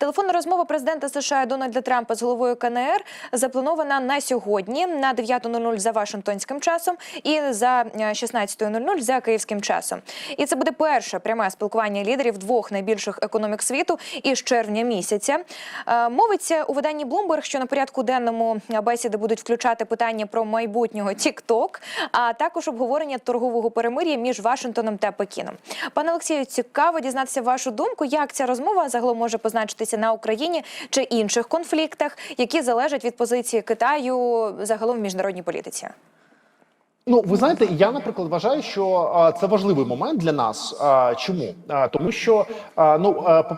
Телефонна розмова президента США Дональда Трампа з головою КНР запланована на сьогодні на 9.00 за Вашингтонським часом і за е, 16.00 за київським часом. І це буде перше пряме спілкування лідерів двох найбільших економік світу із червня місяця. Е, Мовиться у виданні Bloomberg, що на порядку денному бесіди будуть включати питання про майбутнього TikTok, а також обговорення торгового перемир'я між Вашингтоном та Пекіном. Пане Олексію, цікаво дізнатися вашу думку, як ця розмова загалом може позначитися на Україні чи інших конфліктах, які залежать від позиції Китаю загалом в міжнародній політиці. Ну, ви знаєте, я, наприклад, вважаю, що це важливий момент для нас. Чому? Тому що ну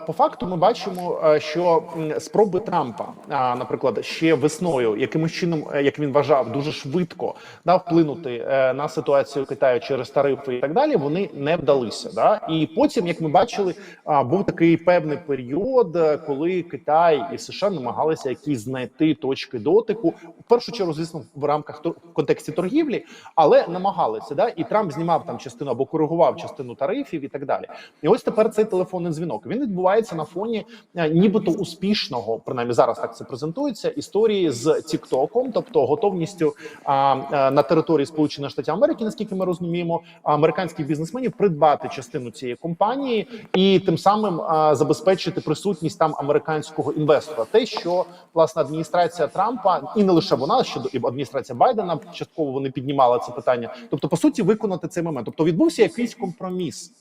по, факту ми бачимо, що спроби Трампа, а, наприклад, ще весною, якимось чином, е, як він вважав, дуже швидко да, вплинути е, на ситуацію Китаю через тарифи і так далі, вони не вдалися. Да? І потім, як ми бачили, був такий певний період, е, коли Китай і США намагалися якісь знайти точки дотику, в першу чергу, звісно, в рамках в контексті торгівлі, але намагалися. Да? І Трамп знімав там частину або коригував частину тарифів і так далі. І ось тепер цей телефонний дзвінок. Він відбувається на фоні е, нібито успішного, принаймні зараз так це презентується. Історії з Тіктоком, тобто готовністю а, а, на території Сполучених Штатів Америки, наскільки ми розуміємо, американських бізнесменів придбати частину цієї компанії і тим самим а, забезпечити присутність там американського інвестора. Те, що власне адміністрація Трампа і не лише вона, ще і адміністрація Байдена частково вони піднімали це питання. Тобто, по суті, виконати цей момент. Тобто, відбувся якийсь компроміс.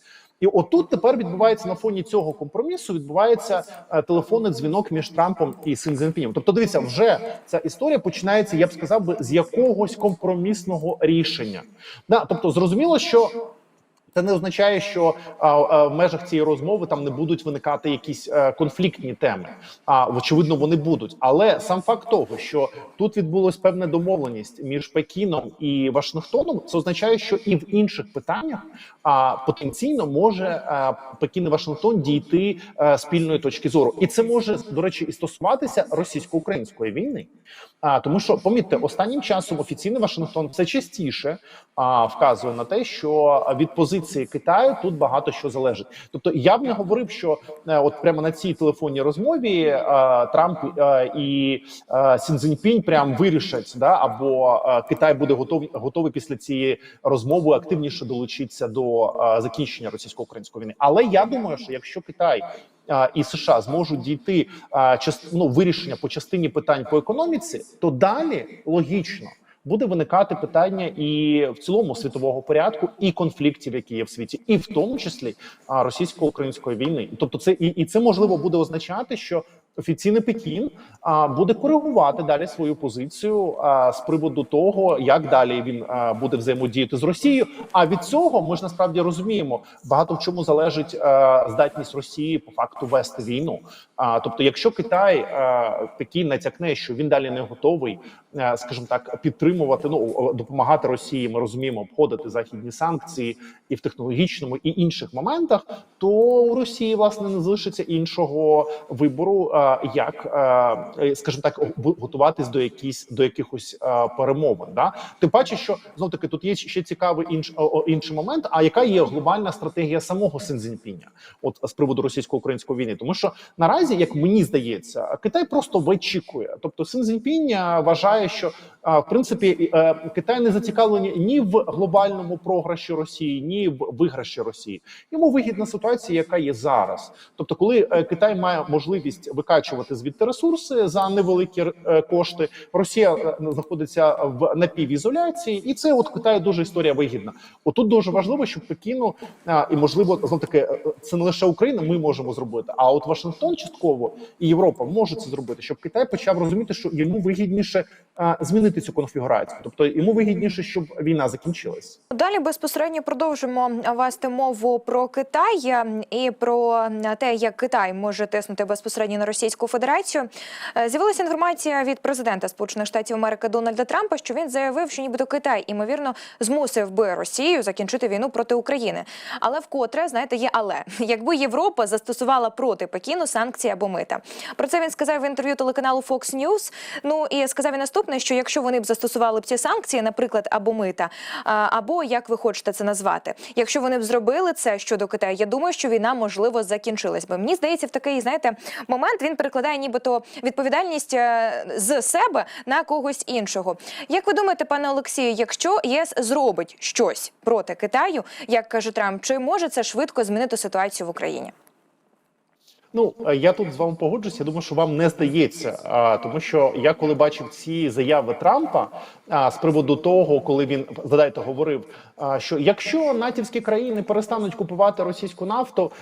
І отут тепер відбувається на фоні цього компромісу. Відбувається е, телефонний дзвінок між Трампом і Син Цзіньпінем. Тобто, дивіться, вже ця історія починається. Я б сказав би з якогось компромісного рішення. Да, тобто, зрозуміло, що. Це не означає, що а, а, в межах цієї розмови там не будуть виникати якісь е, конфліктні теми. А очевидно, вони будуть. Але сам факт того, що тут відбулась певна домовленість між Пекіном і Вашингтоном, це означає, що і в інших питаннях а, потенційно може а, Пекін і Вашингтон дійти а, спільної точки зору, і це може до речі і стосуватися російсько-української війни. А тому, що помітьте, останнім часом офіційний Вашингтон все частіше а, вказує на те, що від позиції Китаю тут багато що залежить. Тобто, я б не говорив, що е, от прямо на цій телефонній розмові е, Трамп е, і Сін Цзіньпінь прям вирішать, да або Китай буде готовий готовий після цієї розмови активніше долучитися до закінчення російсько-української війни. Але я думаю, що якщо Китай і США зможуть дійти ну, вирішення по частині питань по економіці, то далі логічно буде виникати питання і в цілому світового порядку, і конфліктів, які є в світі, і в тому числі російсько-української війни. Тобто, це і, і це можливо буде означати, що офіційний Пекін а, буде коригувати далі свою позицію а, з приводу того, як далі він а, буде взаємодіяти з Росією. А від цього ми ж насправді розуміємо багато в чому залежить а, здатність Росії по факту вести війну. А тобто, якщо Китай а, Пекін натякне, що він далі не готовий, скажімо так, підтримувати ну допомагати Росії, ми розуміємо, обходити західні санкції і в технологічному і інших моментах, то у Росії власне не залишиться іншого вибору, як а, скажімо так, готуватись до якісь до якихось перемовин. Да? Тим паче, що знов таки тут є ще цікавий інш, інший момент. А яка є глобальна стратегія самого Синзінпіня, от з приводу російсько-української війни? Тому що наразі, як мені здається, Китай просто вичікує. Тобто Синзінпінь вважає, що в принципі е, Китай не зацікавлені ні в глобальному програші Росії, ні в виграші Росії. Йому вигідна ситуація, яка є зараз. Тобто, коли е, Китай має можливість викачувати звідти ресурси за невеликі е, кошти, Росія знаходиться в напівізоляції, і це от Китаю дуже історія вигідна. Отут дуже важливо, щоб Пекіну і можливо знов таки це не лише Україна. Ми можемо зробити. А от Вашингтон частково і Європа може це зробити, щоб Китай почав розуміти, що йому вигідніше змінити цю конфігурацію, тобто йому вигідніше, щоб війна закінчилась. Далі безпосередньо продовжимо вести мову про Китай е, і про те, як Китай може тиснути безпосередньо на Російську Федерацію. Е, З'явилася інформація від президента Сполучених Штатів Америки Дональда Трампа, що він заявив, що нібито Китай імовірно змусив би Росію закінчити війну проти України. Але вкотре знаєте, є але якби Європа застосувала проти Пекіну санкції або мита. Про це він сказав в інтерв'ю телеканалу Fox News. Ну і сказав і наступне. наступне: що якщо вони б застосували б ці санкції, наприклад, або мита, або як ви хочете це назвати, якщо вони б зробили це щодо Китаю, я думаю, що війна можливо закінчилась би. Мені здається, в такий знаєте момент він перекладає нібито відповідальність е, з себе на когось іншого. Як ви думаєте, пане Олексію, якщо ЄС зробить щось проти Китаю, як каже Трамп, чи може це швидко змінити ситуацію в Україні? Ну е, я тут з вами погоджуюся. Я думаю, що вам не здається, а, тому що я коли бачив ці заяви Трампа а, з приводу того, коли він задайте говорив, що якщо натівські країни перестануть купувати російську нафту,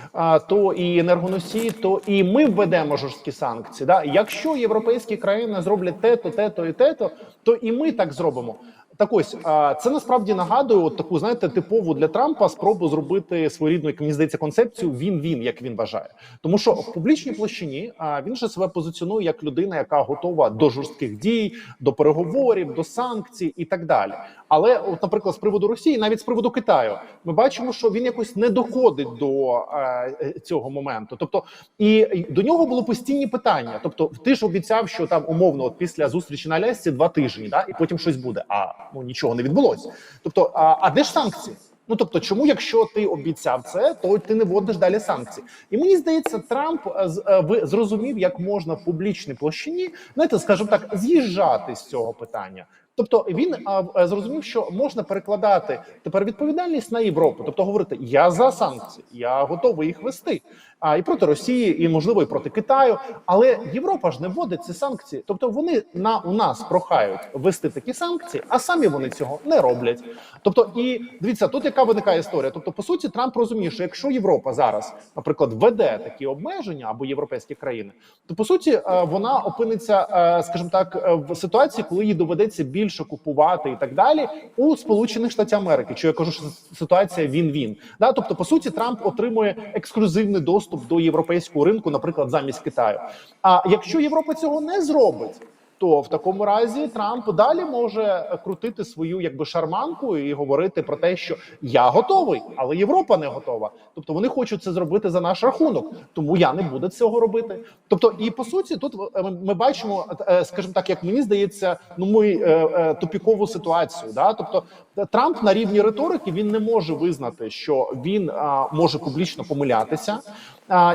то і енергоносії, то і ми введемо жорсткі санкції. Да? Якщо європейські країни зроблять те-то, те-то і те-то, то і ми так зробимо. Так ось це насправді нагадує от таку, знаєте, типову для Трампа спробу зробити своєрідну, як мені здається, концепцію він-він, як він вважає. Тому що в публічній площині він же себе позиціонує як людина, яка готова до жорстких дій, до переговорів, до санкцій і так далі. Але, от, наприклад, з приводу Росії, навіть з приводу Китаю, ми бачимо, що він якось не доходить до е, цього моменту. Тобто, і до нього було постійні питання. Тобто, ти ж обіцяв, що там умовно, от після зустрічі на Алясці два тижні, да, і потім щось буде. А ну нічого не відбулося. Тобто, а, а де ж санкції? Ну тобто, чому, якщо ти обіцяв це, то ти не вводиш далі санкції? І мені здається, Трамп е, е, зрозумів, як можна в публічній площині, знаєте, скажімо так, з'їжджати з цього питання. Тобто він а, е, зрозумів, що можна перекладати тепер відповідальність на Європу, тобто говорити я за санкції, я готовий їх вести. А і проти Росії, і можливо, і проти Китаю. Але Європа ж не вводить ці санкції. Тобто вони на у нас прохають ввести такі санкції, а самі вони цього не роблять. Тобто, і дивіться, тут яка виникає історія. Тобто, по суті, Трамп розуміє, що якщо Європа зараз, наприклад, введе такі обмеження або європейські країни, то по суті е, вона опиниться, е, скажімо так, е, в ситуації, коли їй доведеться більше купувати і так далі у Сполучених Штатів Америки. Що я кажу, що ситуація він-він. Да, тобто, по суті, Трамп отримує ексклюзивний доступ до європейського ринку, наприклад, замість Китаю. А якщо Європа цього не зробить. То в такому разі Трамп далі може е, крутити свою якби шарманку і говорити про те, що я готовий, але Європа не готова. Тобто вони хочуть це зробити за наш рахунок, тому я не буду цього робити. Тобто, і по суті, тут е, ми- бачимо, е, скажімо так, як мені здається, ну ми е, е, тупікову ситуацію. Да? Тобто е, Трамп на рівні риторики він не може визнати, що він може публічно помилятися.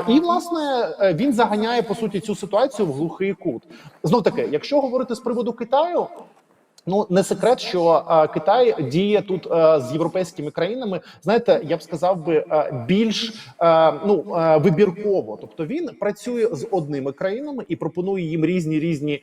І власне е, він заганяє по суті цю ситуацію в глухий кут. Знов таки, якщо говорити з приводу Китаю. Ну не секрет, що е, Китай діє тут е, з європейськими країнами. Знаєте, я б сказав би е, більш е, ну е, вибірково. Тобто він працює з одними країнами і пропонує їм різні різні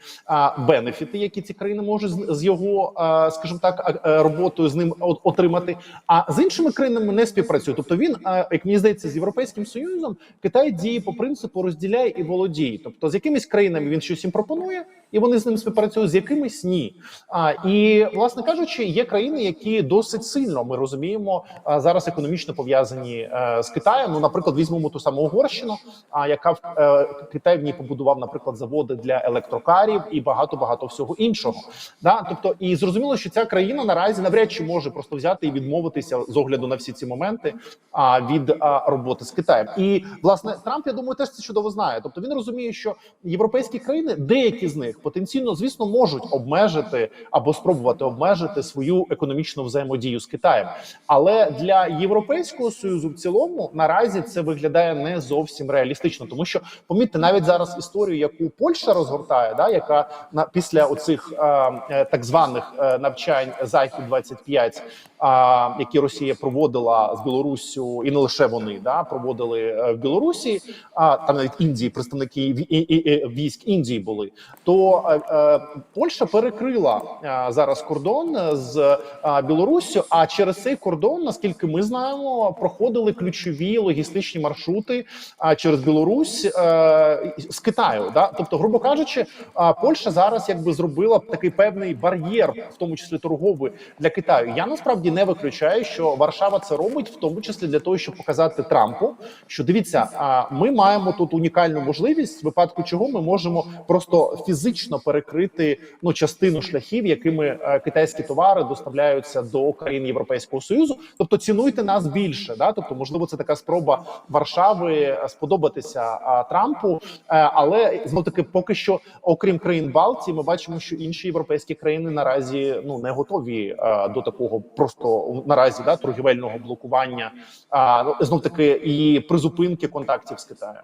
бенефіти, які ці країни можуть з, з його, е, скажімо так, е, роботою з ним отримати. А з іншими країнами не співпрацює. Тобто він, е, як мені здається, з європейським союзом Китай діє по принципу розділяй і володій. Тобто з якимись країнами він щось їм пропонує, і вони з ним співпрацюють, з якимись ні. А і власне кажучи, є країни, які досить сильно ми розуміємо зараз економічно пов'язані е, з Китаєм. Ну, наприклад, візьмемо ту саму Угорщину, а яка е, Китай в ній побудував, наприклад, заводи для електрокарів і багато багато всього іншого. Да, тобто, і зрозуміло, що ця країна наразі навряд чи може просто взяти і відмовитися з огляду на всі ці моменти а, від роботи з Китаєм. І власне Трамп, я думаю, теж це чудово знає. Тобто він розуміє, що європейські країни, деякі з них потенційно, звісно, можуть обмежити або спробувати обмежити свою економічну взаємодію з Китаєм. Але для європейського союзу в цілому наразі це виглядає не зовсім реалістично, тому що помітьте навіть зараз історію, яку Польща розгортає, да яка на після оцих е, е, так званих е, навчань захід 25 а, які Росія проводила з Білоруссю, і не лише вони да проводили е, в Білорусі, а там навіть Індії, представники військ Індії були. То е, е, Польща перекрила е, зараз кордон з Білоруссю. А через цей кордон, наскільки ми знаємо, проходили ключові логістичні маршрути через Білорусь з Китаю. Да? Тобто, грубо кажучи, Польща зараз якби зробила такий певний бар'єр, в тому числі торговий для Китаю. Я насправді не виключаю, що Варшава це робить, в тому числі для того, щоб показати Трампу, що дивіться, ми маємо тут унікальну можливість, в випадку чого ми можемо просто фізично штучно перекрити ну частину шляхів, якими е, китайські товари доставляються до країн Європейського союзу. Тобто цінуйте нас більше. Да? Тобто, можливо, це така спроба Варшави е, сподобатися Трампу. Е, але знов таки, поки що, окрім країн Балтії, ми бачимо, що інші європейські країни наразі ну не готові до такого просто наразі да торгівельного блокування. А ну знов таки і призупинки контактів з Китаєм.